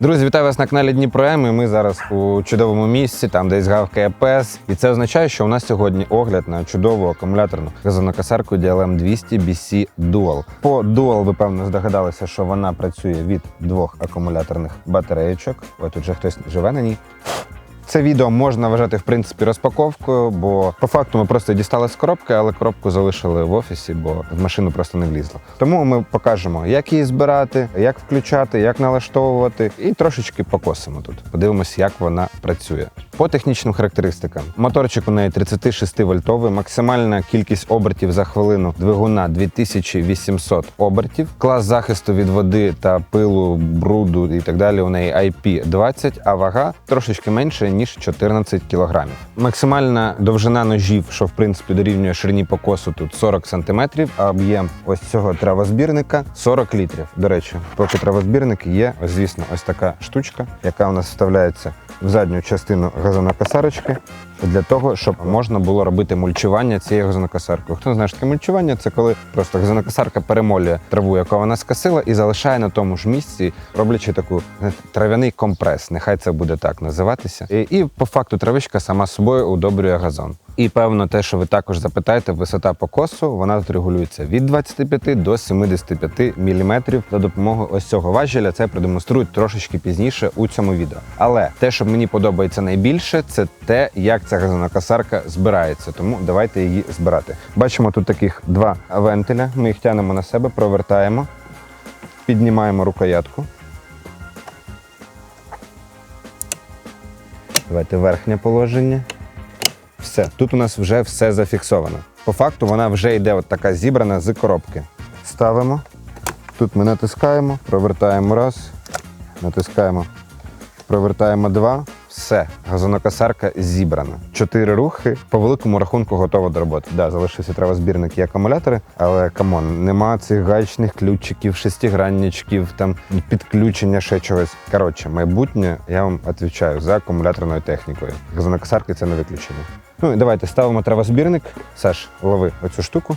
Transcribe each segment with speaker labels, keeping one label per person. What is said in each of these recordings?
Speaker 1: Друзі, вітаю вас на каналі Дніпро М. І Ми зараз у чудовому місці, там десь гавкає пес. І це означає, що у нас сьогодні огляд на чудову акумуляторну газонокосарку DLM 200 BC Dual. По Dual ви певно здогадалися, що вона працює від двох акумуляторних батареєчок. Ось тут же хтось живе на ній. Це відео можна вважати в принципі розпаковкою, бо по факту ми просто дістали з коробки, але коробку залишили в офісі, бо в машину просто не влізло. Тому ми покажемо, як її збирати, як включати, як налаштовувати, і трошечки покосимо тут. Подивимось, як вона працює. По технічним характеристикам. Моторчик у неї 36 вольтовий, максимальна кількість обертів за хвилину двигуна 2800 обертів. Клас захисту від води та пилу, бруду і так далі. У неї IP20, а вага трошечки менше ніж 14 кг. Максимальна довжина ножів, що в принципі дорівнює ширині покосу, тут 40 см, а об'єм ось цього травозбірника 40 літрів. До речі, поки травозбірник є, ось звісно, ось така штучка, яка у нас вставляється в задню частину газонокосарочки для того, щоб можна було робити мульчування цією газонокосаркою. Хто не знає, що таке мульчування? Це коли просто газонокосарка перемолює траву, яку вона скосила, і залишає на тому ж місці, роблячи таку трав'яний компрес. Нехай це буде так називатися. І, і по факту травичка сама собою удобрює газон. І певно, те, що ви також запитаєте, висота покосу, вона тут регулюється від 25 до 75 мм за допомогою ось цього важеля. Це продемонструють трошечки пізніше у цьому відео. Але те, що мені подобається найбільше, це те, як ця газонокосарка збирається. Тому давайте її збирати. Бачимо тут таких два вентиля. Ми їх тянемо на себе, провертаємо, піднімаємо рукоятку. Давайте верхнє положення. Все, тут у нас вже все зафіксовано. По факту вона вже йде от така зібрана з коробки. Ставимо. Тут ми натискаємо, провертаємо раз, натискаємо, провертаємо два. Все, газонокосарка зібрана. Чотири рухи по великому рахунку готова до роботи. Да, залишився травозбірник і акумулятори, але камон, нема цих гаечних ключиків, шестигранничків, там підключення ще чогось. Коротше, майбутнє, я вам відповідаю за акумуляторною технікою. Газонокосарки це не виключення. Ну і давайте ставимо травозбірник. Саш, лови оцю штуку.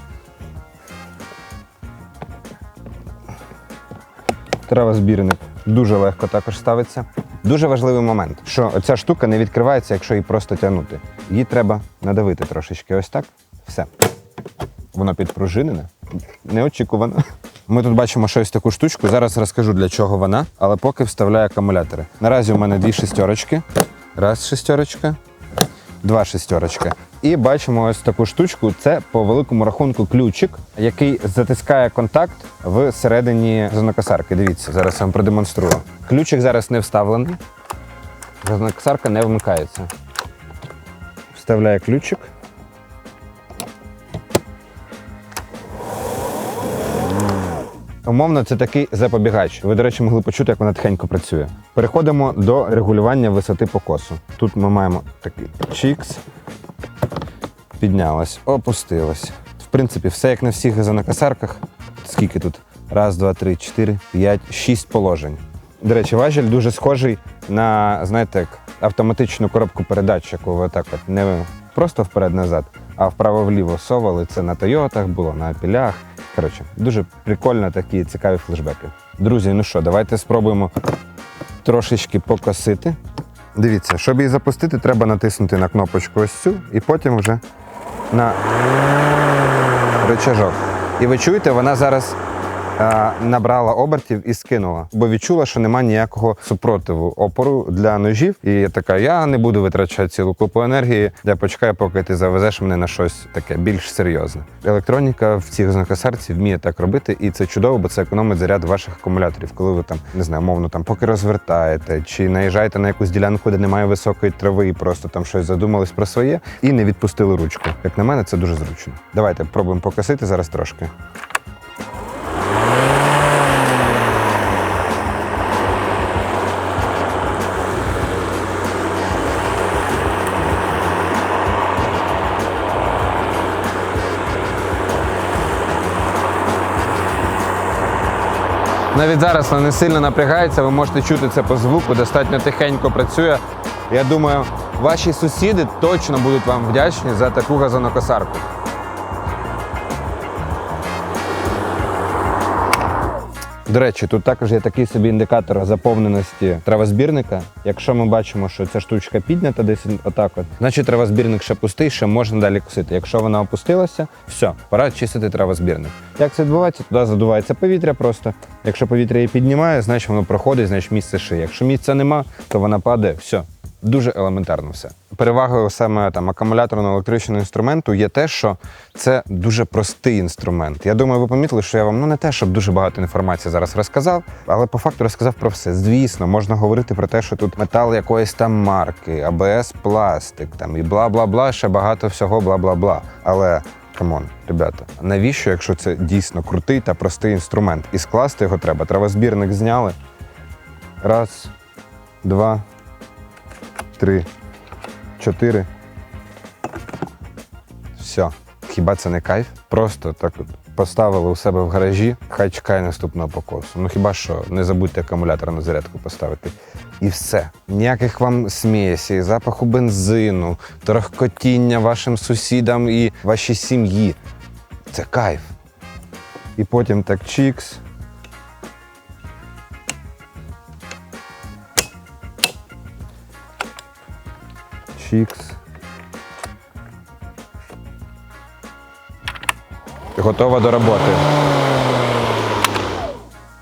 Speaker 1: Травозбірник дуже легко також ставиться. Дуже важливий момент, що ця штука не відкривається, якщо її просто тягнути. Її треба надавити трошечки. Ось так. Все. Воно підпружинене. Неочікувано. Ми тут бачимо щось таку штучку. Зараз розкажу для чого вона, але поки вставляю акумулятори. Наразі у мене дві шестерочки. Раз шестерочка, два шестерочка. І бачимо ось таку штучку. Це по великому рахунку ключик, який затискає контакт всередині газонокосарки. Дивіться, зараз я вам продемонструю. Ключик зараз не вставлений. Газонокосарка не вмикається. Вставляє ключик. Умовно, це такий запобігач. Ви, до речі, могли почути, як вона тихенько працює. Переходимо до регулювання висоти покосу. Тут ми маємо такий чікс, піднялась, опустилась. В принципі, все як на всіх газонокосарках. Скільки тут? Раз, два, три, чотири, п'ять, шість положень. До речі, важіль дуже схожий на, знаєте, як автоматичну коробку передач, яку ви так от не просто вперед-назад, а вправо-вліво совали. Це на Тойотах було, на апілях. Коротше, дуже прикольно такі цікаві флешбеки. Друзі, ну що, давайте спробуємо трошечки покосити. Дивіться, щоб її запустити, треба натиснути на кнопочку ось цю і потім вже на рычажок. І ви чуєте, вона зараз набрала обертів і скинула, бо відчула, що немає ніякого супротиву опору для ножів. І я така, я не буду витрачати цілу купу енергії. Я почекаю, поки ти завезеш мене на щось таке більш серйозне. Електроніка в цій газонокосарці вміє так робити, і це чудово, бо це економить заряд ваших акумуляторів, коли ви там не знаю, мовно там поки розвертаєте чи наїжджаєте на якусь ділянку, де немає високої трави, і просто там щось задумались про своє, і не відпустили ручку. Як на мене, це дуже зручно. Давайте пробуємо покосити зараз трошки. Навіть зараз вона не сильно напрягається, ви можете чути це по звуку, достатньо тихенько працює. Я думаю, ваші сусіди точно будуть вам вдячні за таку газонокосарку. До речі, тут також є такий собі індикатор заповненості травозбірника. Якщо ми бачимо, що ця штучка піднята десь отак, от, значить травозбірник ще пустий, ще можна далі косити. Якщо вона опустилася, все, пора чистити травозбірник. Як це відбувається? Туди задувається повітря просто. Якщо повітря її піднімає, значить воно проходить, значить місце шиє. Якщо місця нема, то вона падає. Все. Дуже елементарно все. Перевагою саме там акумуляторного електричного інструменту є те, що це дуже простий інструмент. Я думаю, ви помітили, що я вам ну не те, щоб дуже багато інформації зараз розказав, але по факту розказав про все. Звісно, можна говорити про те, що тут метал якоїсь там марки, АБС пластик, там і бла бла бла, ще багато всього, бла бла бла. Але камон, ребята, навіщо, якщо це дійсно крутий та простий інструмент? І скласти його треба. Травозбірник зняли. Раз, два три, чотири. Все. Хіба це не кайф? Просто так от поставили у себе в гаражі, хай чекає наступного покосу. Ну хіба що не забудьте акумулятор на зарядку поставити. І все. Ніяких вам смісі, запаху бензину, торохкотіння вашим сусідам і вашій сім'ї. Це кайф. І потім так чікс. Чікс. Готова до роботи.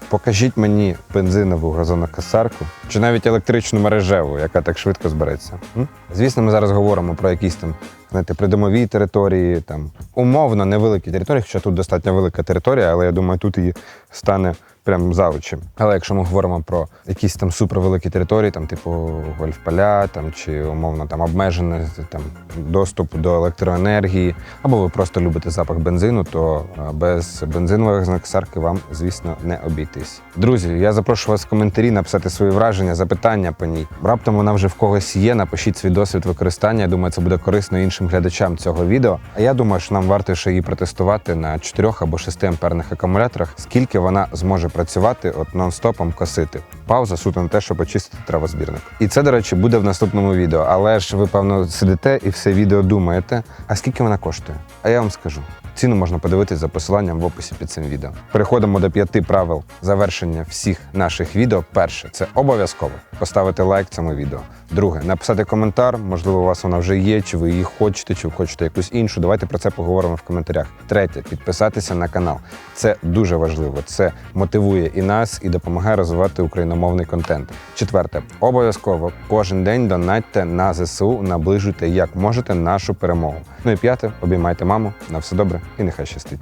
Speaker 1: Покажіть мені бензинову газонокосарку чи навіть електричну мережеву, яка так швидко збереться. М? Звісно, ми зараз говоримо про якісь там знаєте, придомові території, там умовно невеликі території, хоча тут достатньо велика територія, але я думаю, тут її стане прям завучим. Але якщо ми говоримо про якісь там супервеликі території, там типу гольф-поля, там чи умовно там обмежений там доступ до електроенергії, або ви просто любите запах бензину, то е, без бензинової газонокосарки вам, звісно, не обійтись. Друзі, я запрошую вас в коментарі написати свої враження, запитання по ній. Раптом вона вже в когось є. Напишіть свій досвід використання. Я думаю, це буде корисно іншим глядачам цього відео. А я думаю, що нам варто ще її протестувати на 4 або 6 амперних акумуляторах, скільки вона зможе працювати от нон-стопом косити. Пауза суто на те, щоб очистити травозбірник. І це, до речі, буде в наступному відео. Але ж ви, певно, сидите і все відео думаєте, а скільки вона коштує? А я вам скажу. Ціну можна подивитись за посиланням в описі під цим відео. Переходимо до п'яти правил завершення всіх наших відео. Перше це обов'язково поставити лайк цьому відео. Друге, написати коментар. Можливо, у вас вона вже є, чи ви її хочете, чи ви хочете якусь іншу. Давайте про це поговоримо в коментарях. Третє підписатися на канал. Це дуже важливо. Це мотивує і нас, і допомагає розвивати україномовний контент. Четверте, обов'язково кожен день донатьте на ЗСУ, наближуйте як можете нашу перемогу. Ну і п'яте, обіймайте маму. На все добре і нехай щастить.